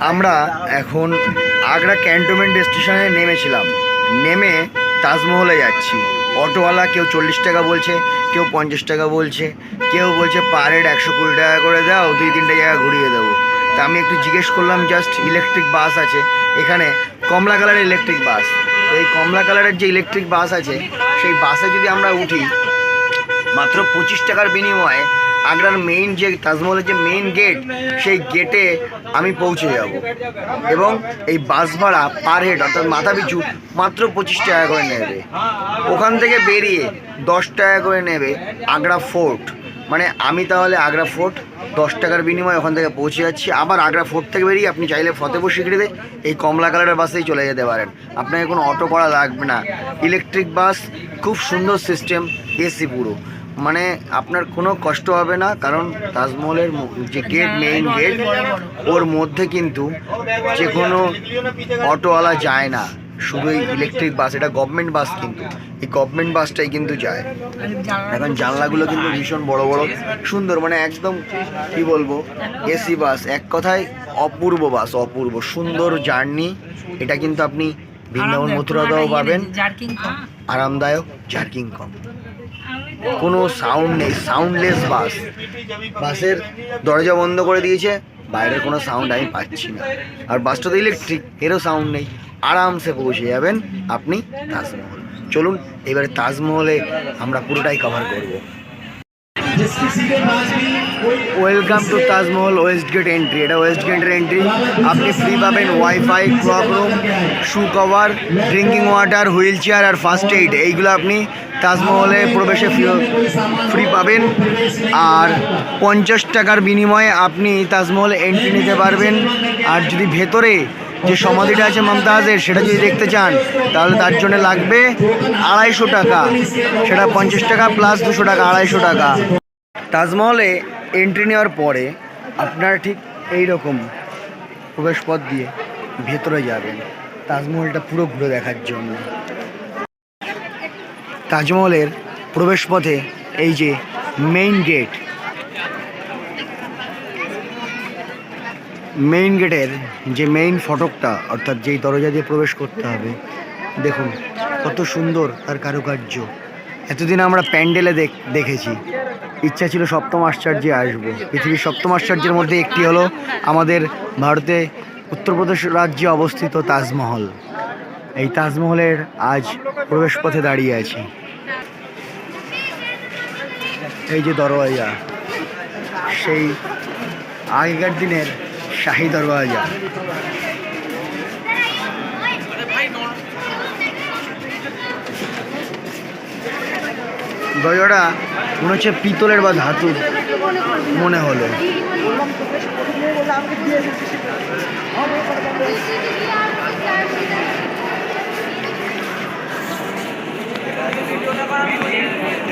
আমরা এখন আগ্রা ক্যান্টনমেন্ট স্টেশনে নেমেছিলাম। নেমে তাজমহলে যাচ্ছি। অটোওয়ালা কেউ চল্লিশ টাকা বলছে, কেউ পঞ্চাশ টাকা বলছে, কেউ বলছে পার হেড একশো কুড়ি টাকা করে দাও, দুই তিনটে জায়গা ঘুরিয়ে দেবো। তা আমি একটু জিজ্ঞেস করলাম জাস্ট ইলেকট্রিক বাস আছে? এখানে কমলা কালারের ইলেকট্রিক বাস এই কমলা কালারের যে ইলেকট্রিক বাস আছে, সেই বাসে যদি আমরা উঠি, মাত্র পঁচিশ টাকার বিনিময়ে আগ্রার মেইন যে তাজমহলের যে মেইন গেট সেই গেটে আমি পৌঁছে যাব। এবং এই বাস ভাড়া পার হেড অর্থাৎ মাথা পিছু মাত্র পঁচিশ টাকা করে নেবে। ওখান থেকে বেরিয়ে দশ টাকা করে নেবে আগ্রা ফোর্ট মানে আমি তাহলে আগ্রা ফোর্ট দশ টাকার বিনিময়ে ওখান থেকে পৌঁছে যাচ্ছি। আবার আগ্রা ফোর্ট থেকে বেরিয়ে আপনি চাইলে ফতেপুর সিকড়িতে এই কমলা কালারের বাসেই চলে যেতে পারেন। আপনাকে কোনো অটো করা লাগবে না। ইলেকট্রিক বাস খুব সুন্দর সিস্টেম এসি পুরো। মানে আপনার কোনো কষ্ট হবে না কারণ তাজমহলের যে গেট মেইন গেট ওর মধ্যে কিন্তু যে কোনো অটোওয়ালা যায় না। শুধু এই ইলেকট্রিক বাস এটা গভর্নমেন্ট বাস কিন্তু। এই গভর্নমেন্ট বাসটাই কিন্তু যায়। এখন জানলাগুলো কিন্তু ভীষণ বড় বড় সুন্দর মানে একদম কি বলব এসি বাস এক কথায় অপূর্ব বাস অপূর্ব সুন্দর জার্নি এটা কিন্তু আপনি বৃন্দাবন মথুরাতেও পাবেন। আরামদায়ক জার্কিং কম কোনো সাউন্ড নেই সাউন্ডলেস বাস বাসের দরজা বন্ধ করে দিয়েছে, বাইরের কোনো সাউন্ড আমি পাচ্ছি না। আর বাসটা তো ইলেকট্রিক এরও সাউন্ড নেই। আরামসে পৌঁছে যাবেন আপনি তাজমহল। চলুন, এবারে তাজমহলে আমরা পুরোটাই কভার করব। Welcome to Taj Mahal west gate entry এটা ওয়েস্ট গেটের এন্ট্রি আপনি ফ্রি পাবেন wifi cloak room shoe cover drinking water wheel chair আর ফার্স্ট এইড এইগুলো আপনি তাজমহলে প্রবেশে ফ্রি পাবেন। আর পঞ্চাশ টাকার বিনিময়ে আপনি তাজমহলে এন্ট্রি নিতে পারবেন। আর যদি ভেতরে যে সমাধিটা আছে মমতাজের সেটা যদি দেখতে চান, তাহলে তার জন্য লাগবে আড়াইশো টাকা। সেটা পঞ্চাশ টাকা প্লাস দুশো টাকা, আড়াইশো টাকা। তাজমহলে এন্ট্রি নেওয়ার পরে আপনারা ঠিক এই রকম প্রবেশপথ দিয়ে ভেতরে যাবেন। তাজমহলটা পুরো ঘুরে দেখার জন্য। তাজমহলের প্রবেশপথে এই যে মেইন গেট মেইন গেটের যে মেইন ফটকটা, অর্থাৎ যেই দরজা দিয়ে প্রবেশ করতে হবে, দেখুন কত সুন্দর তার কারুকার্য। এতদিন আমরা প্যান্ডেলে দেখ- দেখেছি। ইচ্ছা ছিল সপ্তম আশ্চর্যে আসব। পৃথিবীর সপ্তম আশ্চর্যের মধ্যে একটি হলো আমাদের ভারতে উত্তরপ্রদেশ রাজ্যে অবস্থিত তাজমহল। এই তাজমহলের আজ প্রবেশপথে দাঁড়িয়ে আছি। এই যে দরওয়াজা, সেই আগেকার দিনের শাহী দরওয়াজা। দরজাটা মনে হচ্ছে পিতলের বা ধাতুর মনে হলো।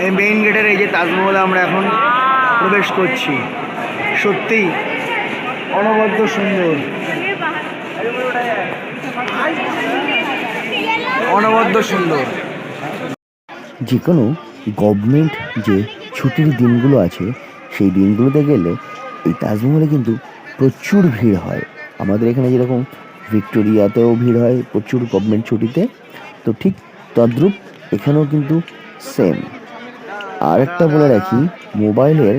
এই মেইন গেটের এই যে তাজমহলে আমরা এখন প্রবেশ করছি। সত্যি অনবদ্য সুন্দর। অনবদ্য সুন্দর। যে কোনো গভর্নমেন্ট যে ছুটির দিনগুলো আছে, সেই দিনগুলোতে গেলে এই তাজমহলে কিন্তু প্রচুর ভিড় হয়। আমাদের এখানে যেরকম ভিক্টোরিয়াতেও ভিড় হয় প্রচুর গভর্নমেন্ট ছুটিতে, তো ঠিক তদ্রূপ এখানেও কিন্তু সেম আর একটা বলে রাখি, মোবাইলের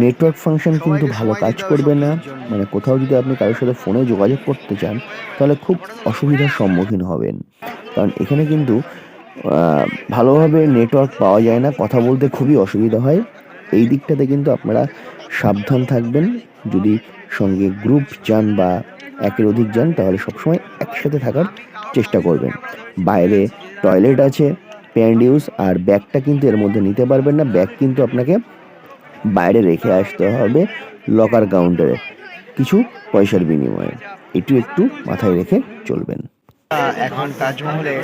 নেটওয়ার্ক ফাংশন কিন্তু ভালো কাজ করবে না। মানে কোথাও যদি আপনি কারোর সাথে ফোনে যোগাযোগ করতে চান, তাহলে খুব অসুবিধার সম্মুখীন হবেন। কারণ এখানে কিন্তু ভালোভাবে নেটওয়ার্ক পাওয়া যায় না, কথা বলতে খুবই অসুবিধা হয়। এই দিকটাতে কিন্তু আপনারা সাবধান থাকবেন। যদি সঙ্গে গ্রুপ যান বা একের অধিক যান, তাহলে সবসময় একসাথে থাকার চেষ্টা করবেন। বাইরে টয়লেট আছে প্যান্ড ইউজ আর ব্যাগটা কিন্তু এর মধ্যে নিতে পারবেন না। ব্যাগ কিন্তু আপনাকে বাইরে রেখে আসতে হবে লকার কাউন্টারে কিছু পয়সার বিনিময়ে। এটু একটু মাথায় রেখে চলবেন। এখন তাজমহলে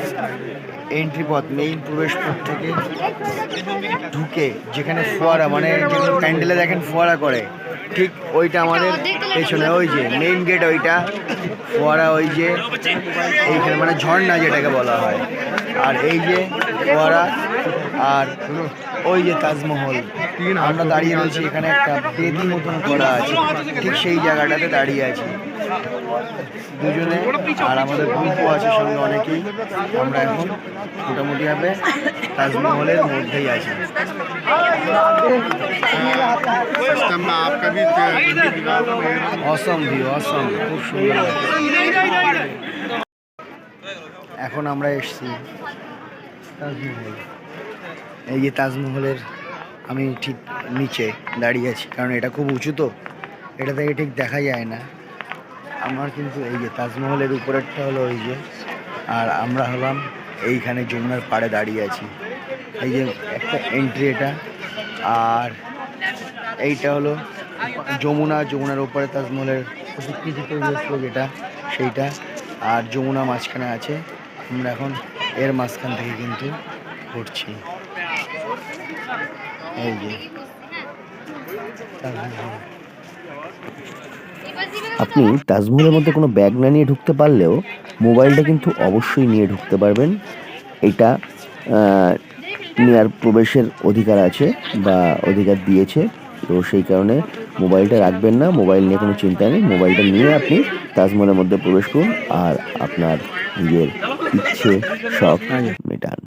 এন্ট্রি পথ মেইন প্রবেশ পথ থেকে ঢুকে যেখানে ফোয়ারা মানে যেখানে প্যান্ডেলে দেখেন ফোয়ারা করে, ঠিক ওইটা আমাদের পেছনে, ওই যে মেইন গেট ওইটা ফোয়ারা, ওই যে এইখানে মানে ঝর্ণা যেটাকে বলা হয়। আর এই যে ফোয়ারা, আর ওই যে তাজমহল, আমরা দাঁড়িয়ে রয়েছি এখানে একটা বেদি মতন করা আছে, ঠিক সেই জায়গাটাতে দাঁড়িয়ে আছি। দুজনে আর আমাদের গ্রুপও আছে সঙ্গে অনেকেই। আমরা এখন মোটামুটি হবে তাজমহলের মধ্যেই আছি। অসম ভিউ অসম খুব সুন্দর এখন আমরা এসছি তাজমহল। এই যে তাজমহলের আমি ঠিক নিচে দাঁড়িয়ে আছি, কারণ এটা খুব উঁচু তো, এটা থেকে ঠিক দেখা যায় না। আমার কিন্তু এই যে তাজমহলের উপরেরটা হলো ওই যে, আর আমরা হলাম এইখানে যমুনার পাড়ে দাঁড়িয়ে আছি এই যে একটা এন্ট্রি এটা, আর এইটা হলো যমুনা, যমুনার ওপরে তাজমহলের যেটা সেইটা, আর যমুনা মাঝখানে আছে আমরা এখন এর মাঝখান থেকে কিন্তু ঘুরছি এই যে তাজমহল। আপনি তাজমহলের মধ্যে কোনো ব্যাগ না নিয়ে ঢুকতে পারলেও মোবাইলটা কিন্তু অবশ্যই নিয়ে ঢুকতে পারবেন। এটা নেওয়ার প্রবেশের অধিকার আছে বা অধিকার দিয়েছে। তো সেই কারণে মোবাইলটা রাখবেন না, মোবাইল নিয়ে কোনো চিন্তা নেই। মোবাইলটা নিয়ে আপনি তাজমহলের মধ্যে প্রবেশ করুন আর আপনার নিজের ইচ্ছে সব মেটান।